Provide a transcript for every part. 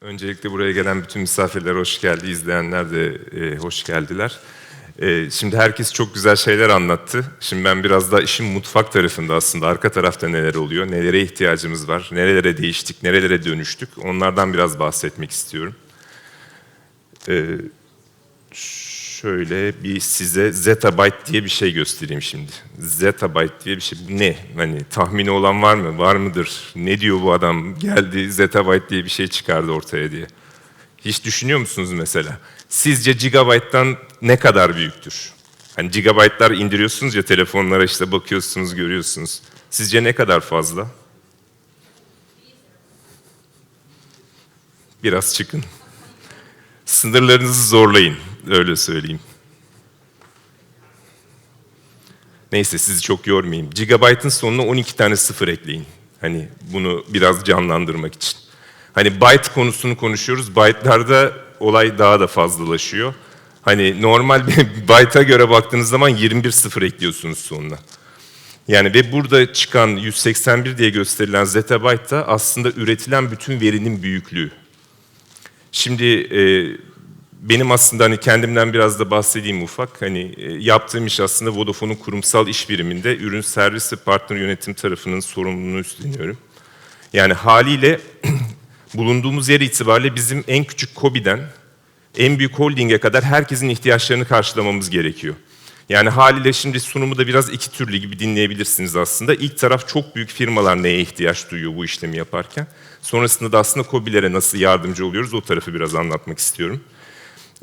Öncelikle buraya gelen bütün misafirler hoş geldi, izleyenler de e, hoş geldiler. E, şimdi herkes çok güzel şeyler anlattı. Şimdi ben biraz da işin mutfak tarafında aslında, arka tarafta neler oluyor, nelere ihtiyacımız var, nerelere değiştik, nerelere dönüştük, onlardan biraz bahsetmek istiyorum. E, şöyle bir size zettabyte diye bir şey göstereyim şimdi. Zettabyte diye bir şey. Ne? Hani tahmini olan var mı? Var mıdır? Ne diyor bu adam? Geldi zettabyte diye bir şey çıkardı ortaya diye. Hiç düşünüyor musunuz mesela? Sizce gigabyte'dan ne kadar büyüktür? Hani gigabyte'lar indiriyorsunuz ya telefonlara işte bakıyorsunuz, görüyorsunuz. Sizce ne kadar fazla? Biraz çıkın. Sınırlarınızı zorlayın, öyle söyleyeyim. Neyse sizi çok yormayayım. Gigabyte'ın sonuna 12 tane sıfır ekleyin. Hani bunu biraz canlandırmak için. Hani byte konusunu konuşuyoruz. Byte'larda olay daha da fazlalaşıyor. Hani normal bir byte'a göre baktığınız zaman 21 sıfır ekliyorsunuz sonuna. Yani ve burada çıkan 181 diye gösterilen zettabyte da aslında üretilen bütün verinin büyüklüğü. Şimdi e, benim aslında hani kendimden biraz da bahsedeyim ufak. Hani e, yaptığım iş aslında Vodafone'un kurumsal iş biriminde ürün servis ve partner yönetim tarafının sorumluluğunu üstleniyorum. Yani haliyle bulunduğumuz yer itibariyle bizim en küçük KOBİ'den en büyük holdinge kadar herkesin ihtiyaçlarını karşılamamız gerekiyor. Yani haliyle şimdi sunumu da biraz iki türlü gibi dinleyebilirsiniz aslında. İlk taraf çok büyük firmalar neye ihtiyaç duyuyor bu işlemi yaparken. Sonrasında da aslında KOBİ'lere nasıl yardımcı oluyoruz o tarafı biraz anlatmak istiyorum.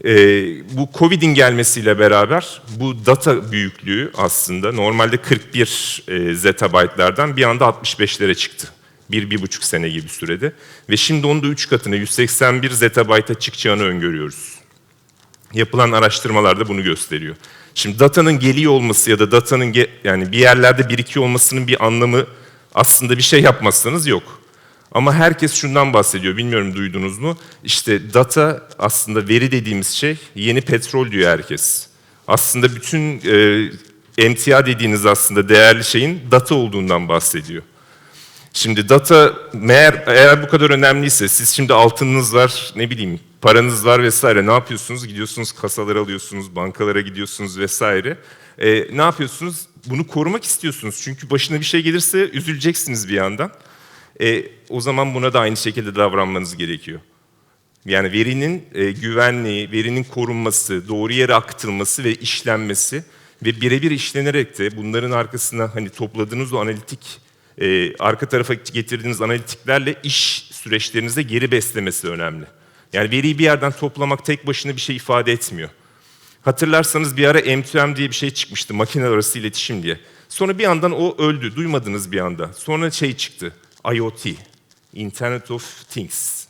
Ee, bu Covid'in gelmesiyle beraber bu data büyüklüğü aslında normalde 41 e, zettabyte'lardan bir anda 65'lere çıktı. Bir, bir buçuk sene gibi sürede. Ve şimdi onun da 3 katına 181 zettabyte'a çıkacağını öngörüyoruz. Yapılan araştırmalar da bunu gösteriyor. Şimdi datanın geliyor olması ya da datanın yani bir yerlerde birikiyor olmasının bir anlamı aslında bir şey yapmazsanız yok. Ama herkes şundan bahsediyor, bilmiyorum duydunuz mu? İşte data aslında veri dediğimiz şey yeni petrol diyor herkes. Aslında bütün e, emtia dediğiniz aslında değerli şeyin data olduğundan bahsediyor. Şimdi data meğer eğer bu kadar önemliyse siz şimdi altınınız var ne bileyim paranız var vesaire ne yapıyorsunuz? Gidiyorsunuz kasalar alıyorsunuz, bankalara gidiyorsunuz vesaire. E, ne yapıyorsunuz? Bunu korumak istiyorsunuz çünkü başına bir şey gelirse üzüleceksiniz bir yandan. E, o zaman buna da aynı şekilde davranmanız gerekiyor. Yani verinin e, güvenliği, verinin korunması, doğru yere akıtılması ve işlenmesi ve birebir işlenerek de bunların arkasına hani topladığınız o analitik, e, arka tarafa getirdiğiniz analitiklerle iş süreçlerinize geri beslemesi önemli. Yani veriyi bir yerden toplamak tek başına bir şey ifade etmiyor. Hatırlarsanız bir ara M2M diye bir şey çıkmıştı, makineler arası iletişim diye. Sonra bir yandan o öldü, duymadınız bir anda. Sonra şey çıktı, IoT, Internet of Things.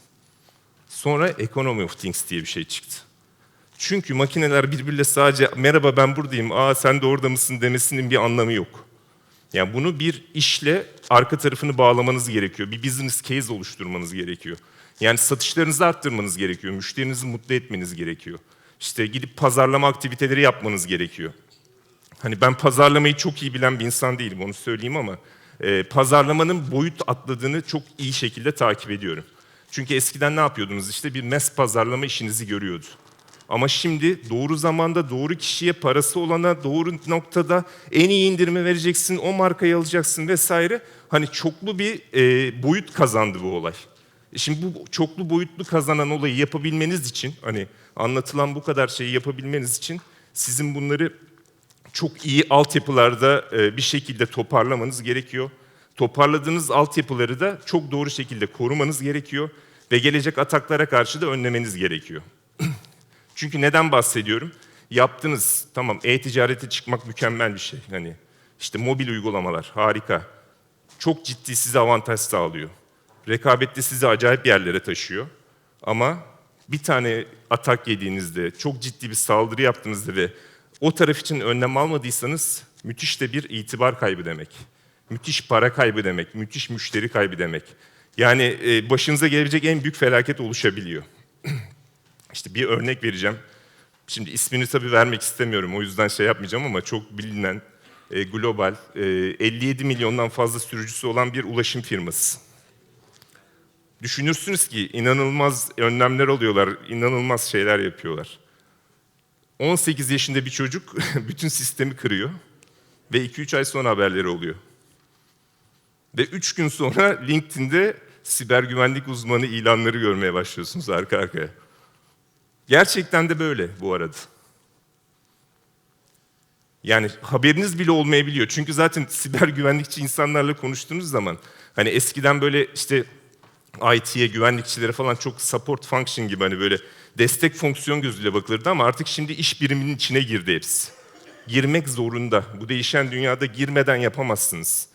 Sonra Economy of Things diye bir şey çıktı. Çünkü makineler birbiriyle sadece merhaba ben buradayım, aa sen de orada mısın demesinin bir anlamı yok. Yani bunu bir işle arka tarafını bağlamanız gerekiyor. Bir business case oluşturmanız gerekiyor. Yani satışlarınızı arttırmanız gerekiyor. Müşterinizi mutlu etmeniz gerekiyor. İşte gidip pazarlama aktiviteleri yapmanız gerekiyor. Hani ben pazarlamayı çok iyi bilen bir insan değilim onu söyleyeyim ama e, pazarlamanın boyut atladığını çok iyi şekilde takip ediyorum. Çünkü eskiden ne yapıyordunuz? İşte bir mes pazarlama işinizi görüyordu. Ama şimdi doğru zamanda, doğru kişiye, parası olana, doğru noktada en iyi indirimi vereceksin, o markayı alacaksın vesaire. Hani çoklu bir e, boyut kazandı bu olay. Şimdi bu çoklu boyutlu kazanan olayı yapabilmeniz için, hani anlatılan bu kadar şeyi yapabilmeniz için sizin bunları çok iyi altyapılarda e, bir şekilde toparlamanız gerekiyor. Toparladığınız altyapıları da çok doğru şekilde korumanız gerekiyor ve gelecek ataklara karşı da önlemeniz gerekiyor. Çünkü neden bahsediyorum? Yaptınız, tamam e-ticarete çıkmak mükemmel bir şey. Hani işte mobil uygulamalar harika. Çok ciddi size avantaj sağlıyor. Rekabette sizi acayip yerlere taşıyor. Ama bir tane atak yediğinizde, çok ciddi bir saldırı yaptığınızda ve o taraf için önlem almadıysanız müthiş de bir itibar kaybı demek. Müthiş para kaybı demek, müthiş müşteri kaybı demek. Yani e, başınıza gelebilecek en büyük felaket oluşabiliyor. İşte bir örnek vereceğim. Şimdi ismini tabii vermek istemiyorum o yüzden şey yapmayacağım ama çok bilinen e, global, e, 57 milyondan fazla sürücüsü olan bir ulaşım firması. Düşünürsünüz ki inanılmaz önlemler alıyorlar, inanılmaz şeyler yapıyorlar. 18 yaşında bir çocuk bütün sistemi kırıyor ve 2-3 ay sonra haberleri oluyor. Ve 3 gün sonra LinkedIn'de siber güvenlik uzmanı ilanları görmeye başlıyorsunuz arka arkaya. Gerçekten de böyle bu arada. Yani haberiniz bile olmayabiliyor. Çünkü zaten siber güvenlikçi insanlarla konuştuğunuz zaman hani eskiden böyle işte IT'ye, güvenlikçilere falan çok support function gibi hani böyle destek fonksiyon gözüyle bakılırdı ama artık şimdi iş biriminin içine girdi hepsi. Girmek zorunda. Bu değişen dünyada girmeden yapamazsınız.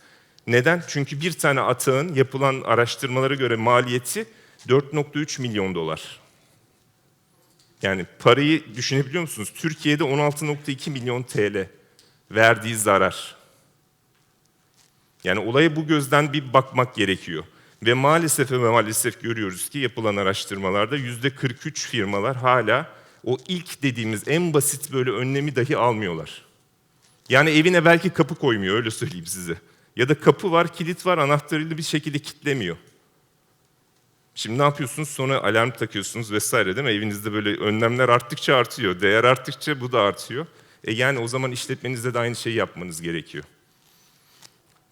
Neden? Çünkü bir tane atağın yapılan araştırmalara göre maliyeti 4.3 milyon dolar. Yani parayı düşünebiliyor musunuz? Türkiye'de 16.2 milyon TL verdiği zarar. Yani olaya bu gözden bir bakmak gerekiyor. Ve maalesef ve maalesef görüyoruz ki yapılan araştırmalarda yüzde 43 firmalar hala o ilk dediğimiz en basit böyle önlemi dahi almıyorlar. Yani evine belki kapı koymuyor öyle söyleyeyim size. Ya da kapı var, kilit var, anahtarıyla bir şekilde kilitlemiyor. Şimdi ne yapıyorsunuz? Sonra alarm takıyorsunuz vesaire değil mi? Evinizde böyle önlemler arttıkça artıyor. Değer arttıkça bu da artıyor. E yani o zaman işletmenizde de aynı şeyi yapmanız gerekiyor.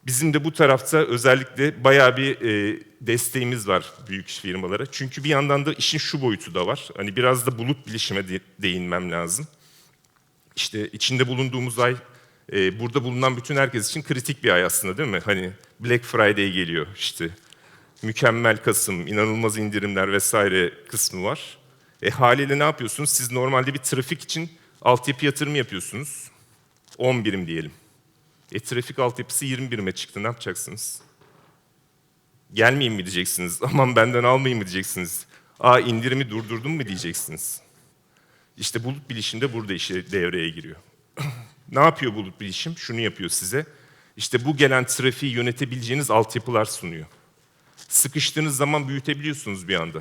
Bizim de bu tarafta özellikle bayağı bir e, desteğimiz var büyük firmalara. Çünkü bir yandan da işin şu boyutu da var. Hani biraz da bulut bilişime de, değinmem lazım. İşte içinde bulunduğumuz ay e, burada bulunan bütün herkes için kritik bir ay aslında değil mi? Hani Black Friday geliyor işte. Mükemmel Kasım, inanılmaz indirimler vesaire kısmı var. E haliyle ne yapıyorsunuz? Siz normalde bir trafik için altyapı yatırımı yapıyorsunuz. 10 birim diyelim. E trafik altyapısı 20 birime çıktı. Ne yapacaksınız? Gelmeyeyim mi diyeceksiniz? Aman benden almayayım mı diyeceksiniz? Aa indirimi durdurdum mu diyeceksiniz? İşte bulut bilişim de burada işe devreye giriyor. ne yapıyor bulut bilişim? Şunu yapıyor size. İşte bu gelen trafiği yönetebileceğiniz altyapılar sunuyor. Sıkıştığınız zaman büyütebiliyorsunuz bir anda.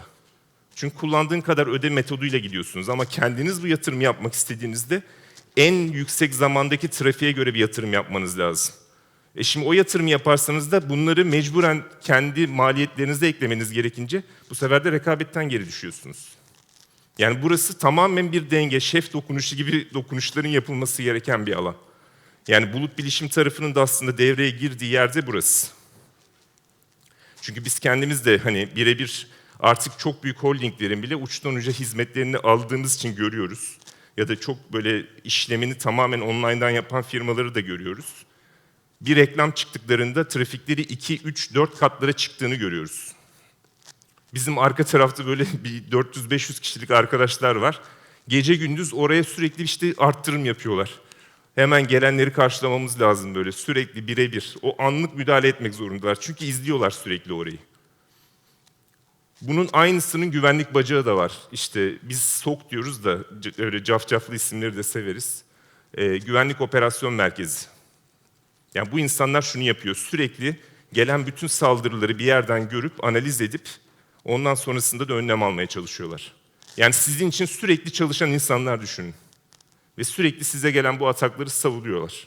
Çünkü kullandığın kadar öde metoduyla gidiyorsunuz ama kendiniz bu yatırım yapmak istediğinizde en yüksek zamandaki trafiğe göre bir yatırım yapmanız lazım. E şimdi o yatırım yaparsanız da bunları mecburen kendi maliyetlerinize eklemeniz gerekince bu sefer de rekabetten geri düşüyorsunuz. Yani burası tamamen bir denge, şef dokunuşu gibi dokunuşların yapılması gereken bir alan. Yani bulut bilişim tarafının da aslında devreye girdiği yerde burası. Çünkü biz kendimiz de hani birebir artık çok büyük holdinglerin bile uçtan uca hizmetlerini aldığımız için görüyoruz. Ya da çok böyle işlemini tamamen online'dan yapan firmaları da görüyoruz. Bir reklam çıktıklarında trafikleri 2, 3, 4 katlara çıktığını görüyoruz. Bizim arka tarafta böyle bir 400-500 kişilik arkadaşlar var. Gece gündüz oraya sürekli işte arttırım yapıyorlar. Hemen gelenleri karşılamamız lazım böyle sürekli birebir. O anlık müdahale etmek zorundalar. Çünkü izliyorlar sürekli orayı. Bunun aynısının güvenlik bacağı da var. İşte biz SOK diyoruz da öyle cafcaflı isimleri de severiz. Ee, güvenlik Operasyon Merkezi. Yani bu insanlar şunu yapıyor. Sürekli gelen bütün saldırıları bir yerden görüp analiz edip ondan sonrasında da önlem almaya çalışıyorlar. Yani sizin için sürekli çalışan insanlar düşünün. Ve sürekli size gelen bu atakları savuruyorlar.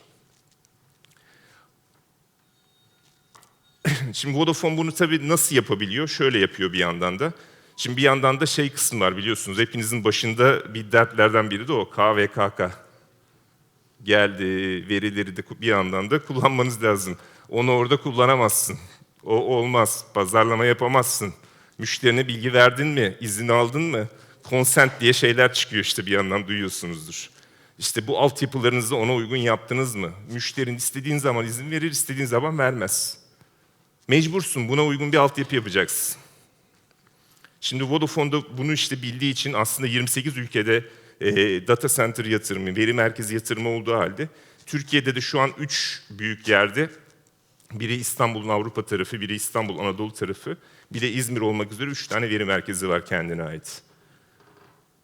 Şimdi Vodafone bunu tabii nasıl yapabiliyor? Şöyle yapıyor bir yandan da. Şimdi bir yandan da şey kısmı var biliyorsunuz. Hepinizin başında bir dertlerden biri de o KVKK. Geldi, verileri de bir yandan da kullanmanız lazım. Onu orada kullanamazsın. O olmaz. Pazarlama yapamazsın. Müşterine bilgi verdin mi? İzin aldın mı? Consent diye şeyler çıkıyor işte bir yandan duyuyorsunuzdur. İşte bu altyapılarınızı ona uygun yaptınız mı? Müşterin istediğin zaman izin verir, istediğin zaman vermez. Mecbursun, buna uygun bir altyapı yapacaksın. Şimdi Vodafone da bunu işte bildiği için aslında 28 ülkede e, data center yatırımı, veri merkezi yatırımı olduğu halde Türkiye'de de şu an 3 büyük yerde biri İstanbul'un Avrupa tarafı, biri İstanbul Anadolu tarafı, bir de İzmir olmak üzere 3 tane veri merkezi var kendine ait.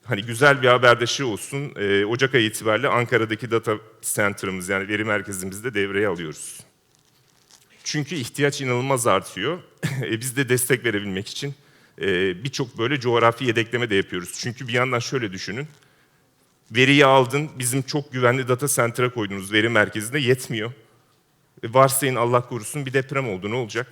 Hani güzel bir haber olsun, e, Ocak ayı itibariyle Ankara'daki data center'ımız yani veri merkezimizi de devreye alıyoruz. Çünkü ihtiyaç inanılmaz artıyor. e, biz de destek verebilmek için e, birçok böyle coğrafi yedekleme de yapıyoruz. Çünkü bir yandan şöyle düşünün. Veriyi aldın, bizim çok güvenli data center'a koyduğunuz veri merkezinde yetmiyor. E, varsayın Allah korusun bir deprem oldu, ne olacak?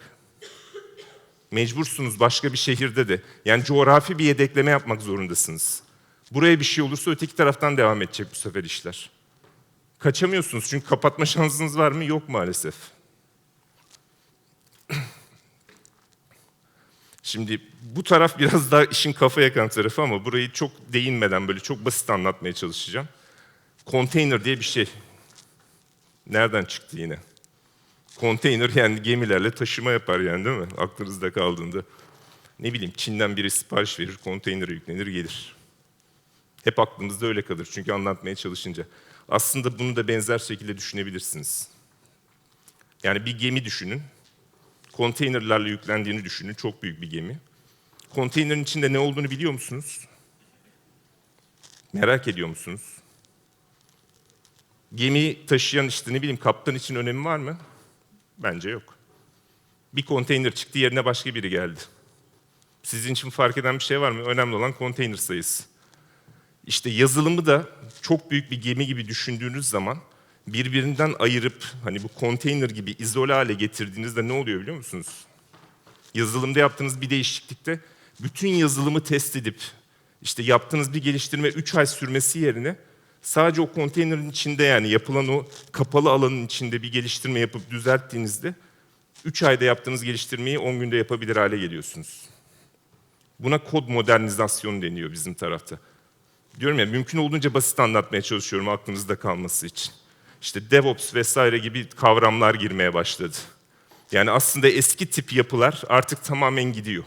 Mecbursunuz başka bir şehirde de. Yani coğrafi bir yedekleme yapmak zorundasınız. Buraya bir şey olursa öteki taraftan devam edecek bu sefer işler. Kaçamıyorsunuz çünkü kapatma şansınız var mı? Yok maalesef. Şimdi bu taraf biraz daha işin kafa yakan tarafı ama burayı çok değinmeden böyle çok basit anlatmaya çalışacağım. Konteyner diye bir şey. Nereden çıktı yine? Konteyner yani gemilerle taşıma yapar yani değil mi? Aklınızda kaldığında. Ne bileyim Çin'den biri sipariş verir, konteynere yüklenir gelir. Hep aklımızda öyle kalır çünkü anlatmaya çalışınca. Aslında bunu da benzer şekilde düşünebilirsiniz. Yani bir gemi düşünün. Konteynerlarla yüklendiğini düşünün. Çok büyük bir gemi. Konteynerin içinde ne olduğunu biliyor musunuz? Merak ediyor musunuz? Gemi taşıyan işte ne bileyim kaptan için önemi var mı? Bence yok. Bir konteyner çıktı yerine başka biri geldi. Sizin için fark eden bir şey var mı? Önemli olan konteyner sayısı. İşte yazılımı da çok büyük bir gemi gibi düşündüğünüz zaman birbirinden ayırıp hani bu konteyner gibi izole hale getirdiğinizde ne oluyor biliyor musunuz? Yazılımda yaptığınız bir değişiklikte bütün yazılımı test edip işte yaptığınız bir geliştirme 3 ay sürmesi yerine sadece o konteynerin içinde yani yapılan o kapalı alanın içinde bir geliştirme yapıp düzelttiğinizde 3 ayda yaptığınız geliştirmeyi 10 günde yapabilir hale geliyorsunuz. Buna kod modernizasyonu deniyor bizim tarafta. Diyorum ya mümkün olduğunca basit anlatmaya çalışıyorum aklınızda kalması için. İşte DevOps vesaire gibi kavramlar girmeye başladı. Yani aslında eski tip yapılar artık tamamen gidiyor.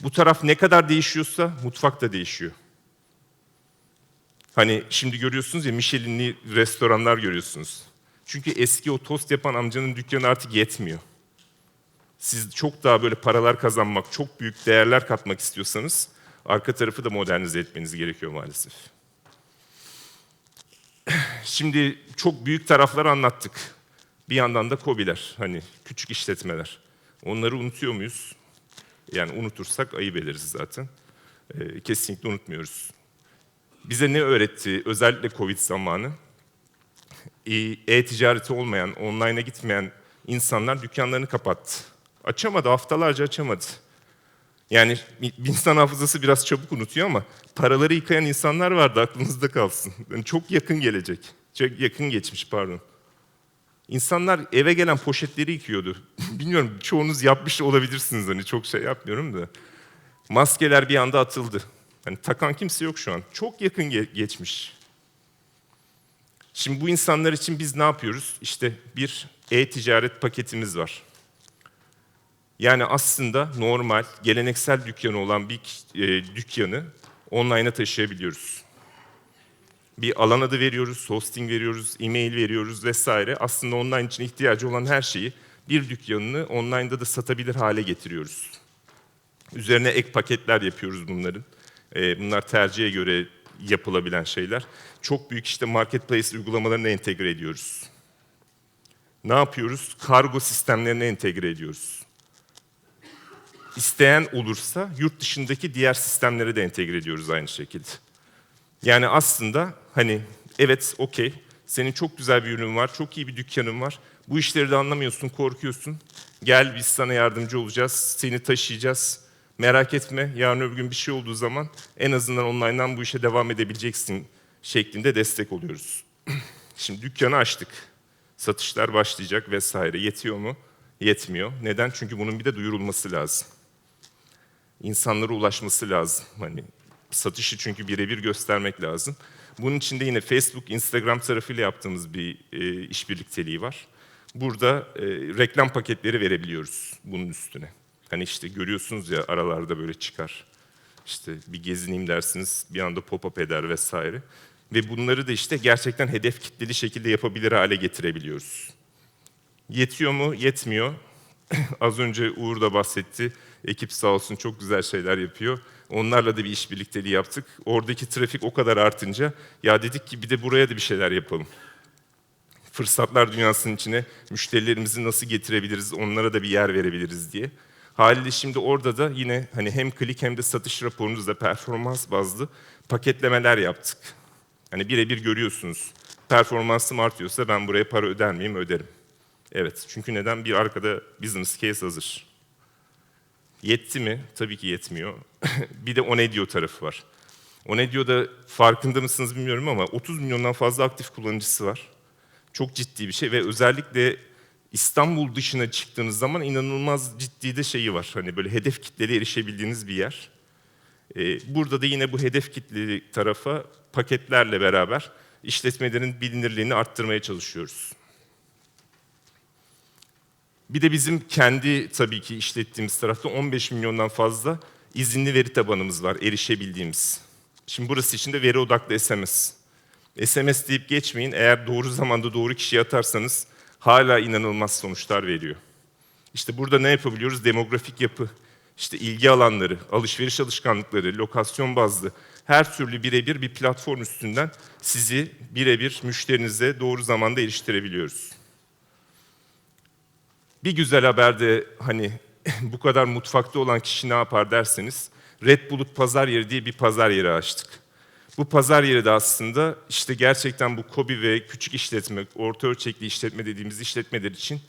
Bu taraf ne kadar değişiyorsa mutfak da değişiyor. Hani şimdi görüyorsunuz ya Michelin'li restoranlar görüyorsunuz. Çünkü eski o tost yapan amcanın dükkanı artık yetmiyor. Siz çok daha böyle paralar kazanmak, çok büyük değerler katmak istiyorsanız arka tarafı da modernize etmeniz gerekiyor maalesef. Şimdi çok büyük tarafları anlattık. Bir yandan da KOBİ'ler, hani küçük işletmeler. Onları unutuyor muyuz? Yani unutursak ayıp ederiz zaten. Ee, kesinlikle unutmuyoruz. Bize ne öğretti özellikle Covid zamanı? E-ticareti olmayan, online'a gitmeyen insanlar dükkanlarını kapattı. Açamadı, haftalarca açamadı. Yani insan hafızası biraz çabuk unutuyor ama paraları yıkayan insanlar vardı aklınızda kalsın. Yani çok yakın gelecek. Çok yakın geçmiş pardon. İnsanlar eve gelen poşetleri yıkıyordu. Bilmiyorum çoğunuz yapmış olabilirsiniz hani çok şey yapmıyorum da. Maskeler bir anda atıldı. Hani takan kimse yok şu an. Çok yakın ge- geçmiş. Şimdi bu insanlar için biz ne yapıyoruz? İşte bir e-ticaret paketimiz var. Yani aslında normal, geleneksel dükkanı olan bir e, dükkanı online'a taşıyabiliyoruz. Bir alan adı veriyoruz, hosting veriyoruz, e-mail veriyoruz vesaire. Aslında online için ihtiyacı olan her şeyi bir dükkanını online'da da satabilir hale getiriyoruz. Üzerine ek paketler yapıyoruz bunların. E, bunlar tercihe göre yapılabilen şeyler. Çok büyük işte marketplace uygulamalarını entegre ediyoruz. Ne yapıyoruz? Kargo sistemlerine entegre ediyoruz isteyen olursa yurt dışındaki diğer sistemlere de entegre ediyoruz aynı şekilde. Yani aslında hani evet okey senin çok güzel bir ürün var, çok iyi bir dükkanın var. Bu işleri de anlamıyorsun, korkuyorsun. Gel biz sana yardımcı olacağız, seni taşıyacağız. Merak etme yarın öbür gün bir şey olduğu zaman en azından online'dan bu işe devam edebileceksin şeklinde destek oluyoruz. Şimdi dükkanı açtık. Satışlar başlayacak vesaire. Yetiyor mu? Yetmiyor. Neden? Çünkü bunun bir de duyurulması lazım insanlara ulaşması lazım. Hani satışı çünkü birebir göstermek lazım. Bunun için de yine Facebook, Instagram tarafıyla yaptığımız bir e, iş birlikteliği var. Burada e, reklam paketleri verebiliyoruz bunun üstüne. Hani işte görüyorsunuz ya aralarda böyle çıkar. İşte bir gezineyim dersiniz bir anda pop-up eder vesaire. Ve bunları da işte gerçekten hedef kitleli şekilde yapabilir hale getirebiliyoruz. Yetiyor mu? Yetmiyor. Az önce Uğur da bahsetti. Ekip sağ olsun çok güzel şeyler yapıyor. Onlarla da bir iş birlikteliği yaptık. Oradaki trafik o kadar artınca ya dedik ki bir de buraya da bir şeyler yapalım. Fırsatlar dünyasının içine müşterilerimizi nasıl getirebiliriz, onlara da bir yer verebiliriz diye. Haliyle şimdi orada da yine hani hem klik hem de satış raporunuzda performans bazlı paketlemeler yaptık. Hani birebir görüyorsunuz. Performansım artıyorsa ben buraya para öder miyim? Öderim. Evet. Çünkü neden? Bir arkada business case hazır. Yetti mi? Tabii ki yetmiyor. bir de Onedio tarafı var. Onedio'da farkında mısınız bilmiyorum ama 30 milyondan fazla aktif kullanıcısı var. Çok ciddi bir şey ve özellikle İstanbul dışına çıktığınız zaman inanılmaz ciddi de şeyi var. Hani böyle hedef kitlere erişebildiğiniz bir yer. Ee, Burada da yine bu hedef kitleli tarafa paketlerle beraber işletmelerin bilinirliğini arttırmaya çalışıyoruz. Bir de bizim kendi tabii ki işlettiğimiz tarafta 15 milyondan fazla izinli veri tabanımız var erişebildiğimiz. Şimdi burası için de veri odaklı SMS. SMS deyip geçmeyin. Eğer doğru zamanda doğru kişiye atarsanız hala inanılmaz sonuçlar veriyor. İşte burada ne yapabiliyoruz? Demografik yapı, işte ilgi alanları, alışveriş alışkanlıkları, lokasyon bazlı her türlü birebir bir platform üstünden sizi birebir müşterinize doğru zamanda eriştirebiliyoruz. Bir güzel haber de hani bu kadar mutfakta olan kişi ne yapar derseniz Red Bulut Pazar Yeri diye bir pazar yeri açtık. Bu pazar yeri de aslında işte gerçekten bu KOBİ ve küçük işletme, orta ölçekli işletme dediğimiz işletmeler için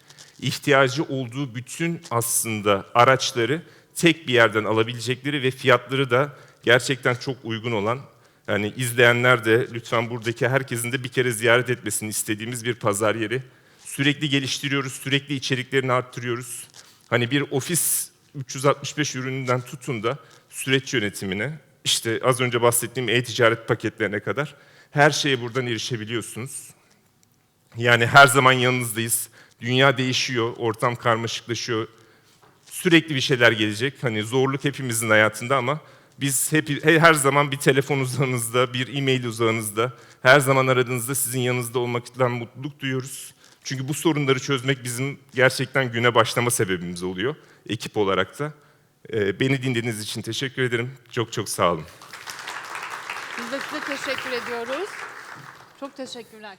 ihtiyacı olduğu bütün aslında araçları tek bir yerden alabilecekleri ve fiyatları da gerçekten çok uygun olan yani izleyenler de lütfen buradaki herkesin de bir kere ziyaret etmesini istediğimiz bir pazar yeri. Sürekli geliştiriyoruz, sürekli içeriklerini arttırıyoruz. Hani bir ofis 365 ürününden tutun da süreç yönetimine, işte az önce bahsettiğim e-ticaret paketlerine kadar her şeye buradan erişebiliyorsunuz. Yani her zaman yanınızdayız. Dünya değişiyor, ortam karmaşıklaşıyor. Sürekli bir şeyler gelecek. Hani zorluk hepimizin hayatında ama biz hep he- her zaman bir telefon uzağınızda, bir e-mail uzağınızda, her zaman aradığınızda sizin yanınızda olmaktan mutluluk duyuyoruz. Çünkü bu sorunları çözmek bizim gerçekten güne başlama sebebimiz oluyor ekip olarak da. Ee, beni dinlediğiniz için teşekkür ederim. Çok çok sağ olun. Biz de size teşekkür ediyoruz. Çok teşekkürler.